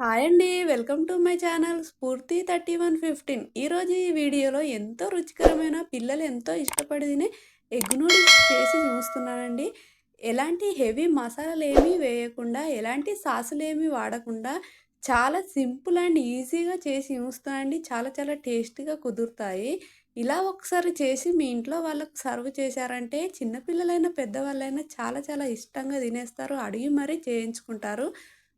Hi అండి welcome to my channel Spoorthi thirty one fifteen. ఈరోజు ఈ వీడియోలో ఎంతో రుచికరమైన పిల్లలు ఎంతో ఇష్టపడి తినే ఎగ్ నూడిల్స్ చేసి చూస్తున్నానండి. ఎలాంటి హెవీ మసాలాలు ఏమీ వేయకుండా ఎలాంటి సాసులు ఏమీ వాడకుండా చాలా సింపుల్ అండ్ ఈజీగా చేసి చూస్తున్నానండి. చాలా చాలా టేస్టీగా కుదురుతాయి. ఇలా ఒకసారి చేసి మీ ఇంట్లో వాళ్ళకు సర్వ్ చేశారంటే చిన్నపిల్లలైనా పెద్దవాళ్ళైనా చాలా చాలా ఇష్టంగా తినేస్తారు. అడిగి మరీ చేయించుకుంటారు.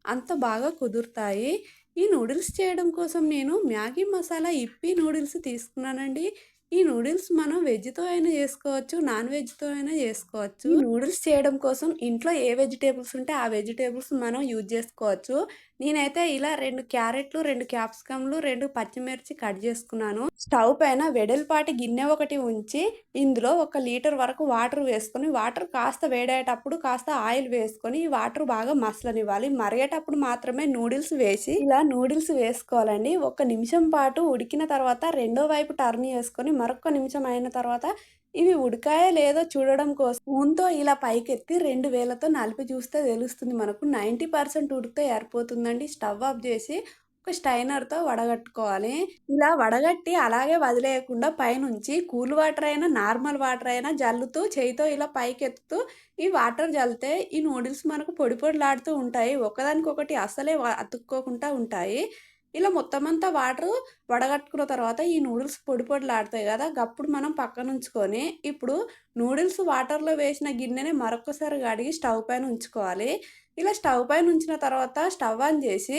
అంత బాగా కుదురుతాయి. ఈ నూడిల్స్ చేయడం కోసం నేను మ్యాగీ మసాలా ఇప్పి నూడిల్స్ తీసుకున్నానండి. ఈ నూడిల్స్ మనం వెజ్తో అయినా చేసుకోవచ్చు నాన్ వెజ్తో అయినా చేసుకోవచ్చు. నూడిల్స్ చేయడం కోసం ఇంట్లో ఏ వెజిటేబుల్స్ ఉంటే ఆ వెజిటేబుల్స్ మనం యూజ్ చేసుకోవచ్చు. నేనైతే ఇలా రెండు క్యారెట్లు రెండు క్యాప్సికమ్లు రెండు పచ్చిమిర్చి కట్ చేసుకున్నాను. స్టవ్ పైన వెడల్పాటి గిన్నె ఒకటి ఉంచి ఇందులో ఒక లీటర్ వరకు వాటర్ వేసుకొని వాటర్ కాస్త వేడేటప్పుడు కాస్త ఆయిల్ వేసుకొని ఈ వాటర్ బాగా మసలనివ్వాలి. మరిగేటప్పుడు మాత్రమే నూడిల్స్ వేసి ఇలా నూడిల్స్ వేసుకోవాలండి. ఒక నిమిషం పాటు ఉడికిన తర్వాత రెండో వైపు టర్న్ చేసుకొని మరొక నిమిషం అయిన తర్వాత ఇవి ఉడికాయో లేదో చూడడం కోసం స్పూన్తో ఇలా పైకెత్తి రెండు వేలతో నలిపి చూస్తే తెలుస్తుంది మనకు. నైంటీ పర్సెంట్ ఉడికితే ఏరిపోతుందండి స్టవ్ ఆఫ్ చేసి ఒక స్టైనర్తో వడగట్టుకోవాలి. ఇలా వడగట్టి అలాగే వదిలేయకుండా పైనుంచి కూల్ వాటర్ అయినా నార్మల్ వాటర్ అయినా జల్లుతూ చేయితో ఇలా పైకెత్తుతూ ఈ వాటర్ జల్లితే ఈ నూడిల్స్ మనకు పొడి పొడిలాడుతూ ఉంటాయి. ఒకదానికొకటి అసలే అతుక్కోకుండా ఉంటాయి. ఇలా మొత్తం అంతా వాటర్ వడగట్టుకున్న తర్వాత ఈ నూడిల్స్ పొడి పొడిలాడతాయి కదా అప్పుడు మనం పక్కన ఉంచుకొని ఇప్పుడు నూడిల్స్ వాటర్లో వేసిన గిన్నెని మరొకసారి కడిగి స్టవ్ పైన ఉంచుకోవాలి. ఇలా స్టవ్ పైన ఉంచిన తర్వాత స్టవ్ ఆన్ చేసి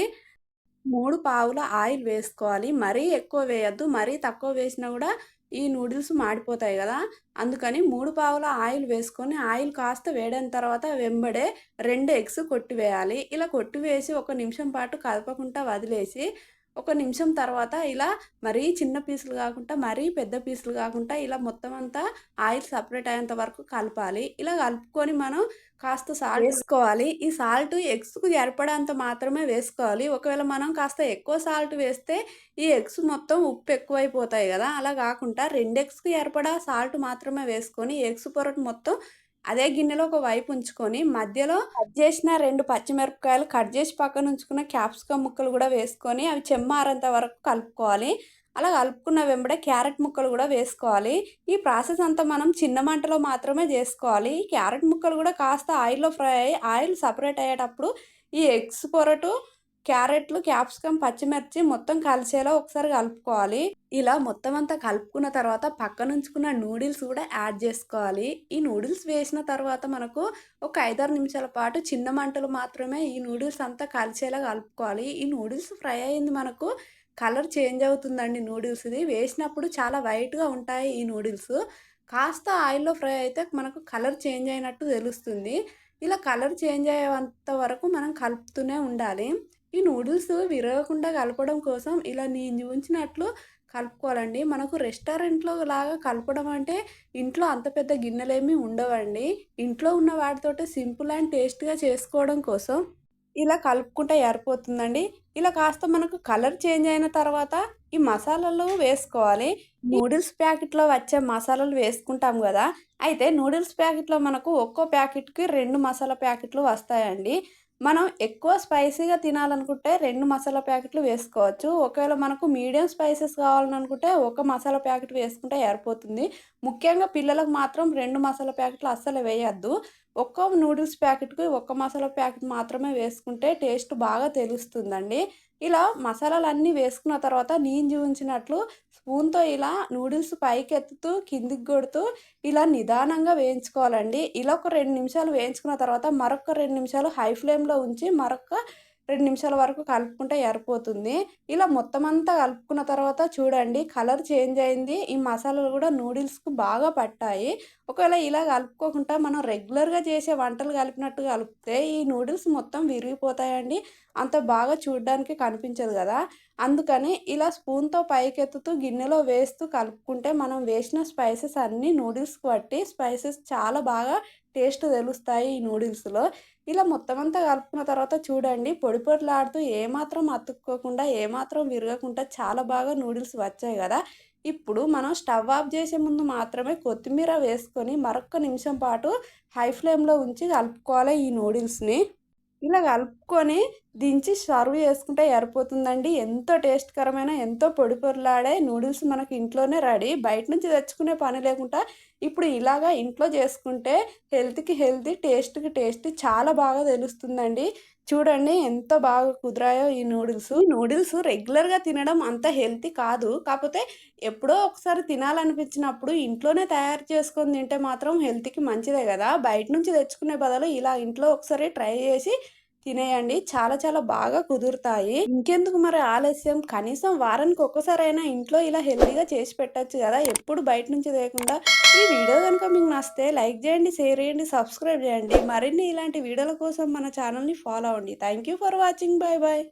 మూడు పావుల ఆయిల్ వేసుకోవాలి. మరీ ఎక్కువ వేయద్దు. మరీ తక్కువ వేసినా కూడా ఈ నూడిల్స్ మాడిపోతాయి కదా. అందుకని మూడు పావుల ఆయిల్ వేసుకొని ఆయిల్ కాస్త వేడైన తర్వాత వెంబడే రెండు ఎగ్స్ కొట్టివేయాలి. ఇలా కొట్టివేసి ఒక నిమిషం పాటు కదపకుండా వదిలేసి ఒక నిమిషం తర్వాత ఇలా మరీ చిన్న పీసులు కాకుండా మరీ పెద్ద పీసులు కాకుండా ఇలా మొత్తం అంతా ఆయిల్ సపరేట్ అయ్యేంత వరకు కలపాలి. ఇలా కలుపుకొని మనం కాస్త సాల్ట్ వేసుకోవాలి. ఈ సాల్ట్ ఎగ్స్కు ఏర్పడేంత మాత్రమే వేసుకోవాలి. ఒకవేళ మనం కాస్త ఎక్కువ సాల్ట్ వేస్తే ఈ ఎగ్స్ మొత్తం ఉప్పు ఎక్కువైపోతాయి కదా. అలా కాకుండా రెండు ఎగ్స్కు ఏర్పడా సాల్ట్ మాత్రమే వేసుకొని ఎగ్స్ పొరటు మొత్తం అదే గిన్నెలో ఒక వైపు ఉంచుకొని మధ్యలో కట్ చేసిన రెండు పచ్చిమిరపకాయలు కట్ చేసి పక్కన ఉంచుకున్న క్యాప్సికమ్ ముక్కలు కూడా వేసుకొని అవి చెమ్మారంత వరకు కలుపుకోవాలి. అలా కలుపుకున్న వెంబడే క్యారెట్ ముక్కలు కూడా వేసుకోవాలి. ఈ ప్రాసెస్ అంతా మనం చిన్న మంటలో మాత్రమే చేసుకోవాలి. ఈ క్యారెట్ ముక్కలు కూడా కాస్త ఆయిల్లో ఫ్రై అయ్యి ఆయిల్ సపరేట్ అయ్యేటప్పుడు ఈ ఎగ్స్ పొరటు క్యారెట్లు క్యాప్సికమ్ పచ్చిమిర్చి మొత్తం కలిసేలా ఒకసారి కలుపుకోవాలి. ఇలా మొత్తం అంతా కలుపుకున్న తర్వాత పక్కన ఉంచుకున్న నూడిల్స్ కూడా యాడ్ చేసుకోవాలి. ఈ నూడిల్స్ వేసిన తర్వాత మనకు ఒక ఐదారు నిమిషాల పాటు చిన్న మంటలు మాత్రమే ఈ నూడిల్స్ అంతా కలిసేలా కలుపుకోవాలి. ఈ నూడిల్స్ ఫ్రై అయింది మనకు కలర్ చేంజ్ అవుతుందండి నూడిల్స్ది. వేసినప్పుడు చాలా వైట్గా ఉంటాయి ఈ నూడిల్స్. కాస్త ఆయిల్లో ఫ్రై అయితే మనకు కలర్ చేంజ్ అయినట్టు తెలుస్తుంది. ఇలా కలర్ చేంజ్ అయ్యేంత వరకు మనం కలుపుతూనే ఉండాలి. ఈ నూడిల్స్ విరగకుండా కలపడం కోసం ఇలా నేను చూపించినట్లు కలుపుకోవాలండి. మనకు రెస్టారెంట్లో లాగా కలపడం అంటే ఇంట్లో అంత పెద్ద గిన్నెలేమీ ఉండవండి. ఇంట్లో ఉన్న వాటితోటి సింపుల్ అండ్ టేస్ట్గా చేసుకోవడం కోసం ఇలా కలుపుకుంటే ఏర్పోతుందండి ఇలా కాస్త మనకు కలర్ చేంజ్ అయిన తర్వాత ఈ మసాలాలు వేసుకోవాలి. నూడిల్స్ ప్యాకెట్లో వచ్చే మసాలాలు వేసుకుంటాం కదా అయితే నూడిల్స్ ప్యాకెట్లో మనకు ఒక్కో ప్యాకెట్కి రెండు మసాలా ప్యాకెట్లు వస్తాయండి. మనం ఎక్కువ స్పైసీగా తినాలనుకుంటే రెండు మసాలా ప్యాకెట్లు వేసుకోవచ్చు. ఒకవేళ మనకు మీడియం స్పైసెస్ కావాలనుకుంటే ఒక మసాలా ప్యాకెట్ వేసుకుంటే సరిపోతుంది. ముఖ్యంగా పిల్లలకు మాత్రం రెండు మసాలా ప్యాకెట్లు అస్సలు వేయద్దు. ఒక్క నూడిల్స్ ప్యాకెట్కి ఒక్క మసాలా ప్యాకెట్ మాత్రమే వేసుకుంటే టేస్ట్ బాగా తెలుస్తుందండి. ఇలా మసాలాలన్నీ వేసుకున్న తర్వాత నేను చూపించినట్లు స్పూన్తో ఇలా నూడిల్స్ పైకి ఎత్తుతూ కిందికి కొడుతూ ఇలా నిదానంగా వేయించుకోవాలండి. ఇలా ఒక రెండు నిమిషాలు వేయించుకున్న తర్వాత మరొక రెండు నిమిషాలు హై ఫ్లేమ్లో ఉంచి మరొక రెండు నిమిషాల వరకు కలుపుకుంటే ఎరిపోతుంది ఇలా మొత్తం అంతా కలుపుకున్న తర్వాత చూడండి కలర్ చేంజ్ అయింది. ఈ మసాలాలు కూడా నూడిల్స్కు బాగా పట్టాయి. ఒకవేళ ఇలా కలుపుకోకుండా మనం రెగ్యులర్గా చేసే వంటలు కలిపినట్టు కలిపితే ఈ నూడిల్స్ మొత్తం విరిగిపోతాయండి. అంత బాగా చూడడానికి కనిపించదు కదా. అందుకని ఇలా స్పూన్తో పైకెత్తుతూ గిన్నెలో వేస్తూ కలుపుకుంటే మనం వేసిన స్పైసెస్ అన్నీ నూడిల్స్కి బట్టి స్పైసెస్ చాలా బాగా టేస్ట్ తెలుస్తాయి ఈ నూడిల్స్లో. ఇలా మొత్తం అంతా కలుపుకున్న తర్వాత చూడండి పొడి పొడిలాడుతూ ఏమాత్రం అతుక్కోకుండా ఏమాత్రం విరగకుండా చాలా బాగా నూడిల్స్ వచ్చాయి కదా. ఇప్పుడు మనం స్టవ్ ఆఫ్ చేసే ముందు మాత్రమే కొత్తిమీర వేసుకొని మరొక నిమిషం పాటు హై ఫ్లేమ్లో ఉంచి కలుపుకోవాలి ఈ నూడిల్స్ని. ఇలా కలుపుకొని దించి సర్వ్ చేసుకుంటే సరిపోతుందండి ఎంతో టేస్ట్కరమైన ఎంతో పొడి పొరలాడే నూడిల్స్ మనకి ఇంట్లోనే రెడీ. బయట నుంచి తెచ్చుకునే పని లేకుండా ఇప్పుడు ఇలాగా ఇంట్లో చేసుకుంటే హెల్త్కి హెల్తీ టేస్ట్కి టేస్ట్ చాలా బాగా తెలుస్తుందండి. చూడండి ఎంత బాగా కుదిరాయో ఈ నూడిల్స్. నూడిల్స్ రెగ్యులర్గా తినడం అంత హెల్తీ కాదు. కాకపోతే ఎప్పుడో ఒకసారి తినాలనిపించినప్పుడు ఇంట్లోనే తయారు చేసుకొని తింటే మాత్రం హెల్త్కి మంచిదే కదా. బయట నుంచి తెచ్చుకునే బదులు ఇలా ఇంట్లో ఒకసారి ట్రై చేసి తినేయండి. చాలా చాలా బాగా కుదురుతాయి. ఇంకెందుకు మరి ఆలస్యం? కనీసం వారానికి ఒక్కసారైనా ఇంట్లో ఇలా హెల్తీగా చేసి పెట్టచ్చు కదా. ఎప్పుడు బయట నుంచి లేకుండా ఈ వీడియో కనుక మీకు నచ్చితే లైక్ చేయండి షేర్ చేయండి సబ్స్క్రైబ్ చేయండి. మరిన్ని ఇలాంటి వీడియోల కోసం మన ఛానల్ని ఫాలో అవ్వండి. Thank you for watching. Bye bye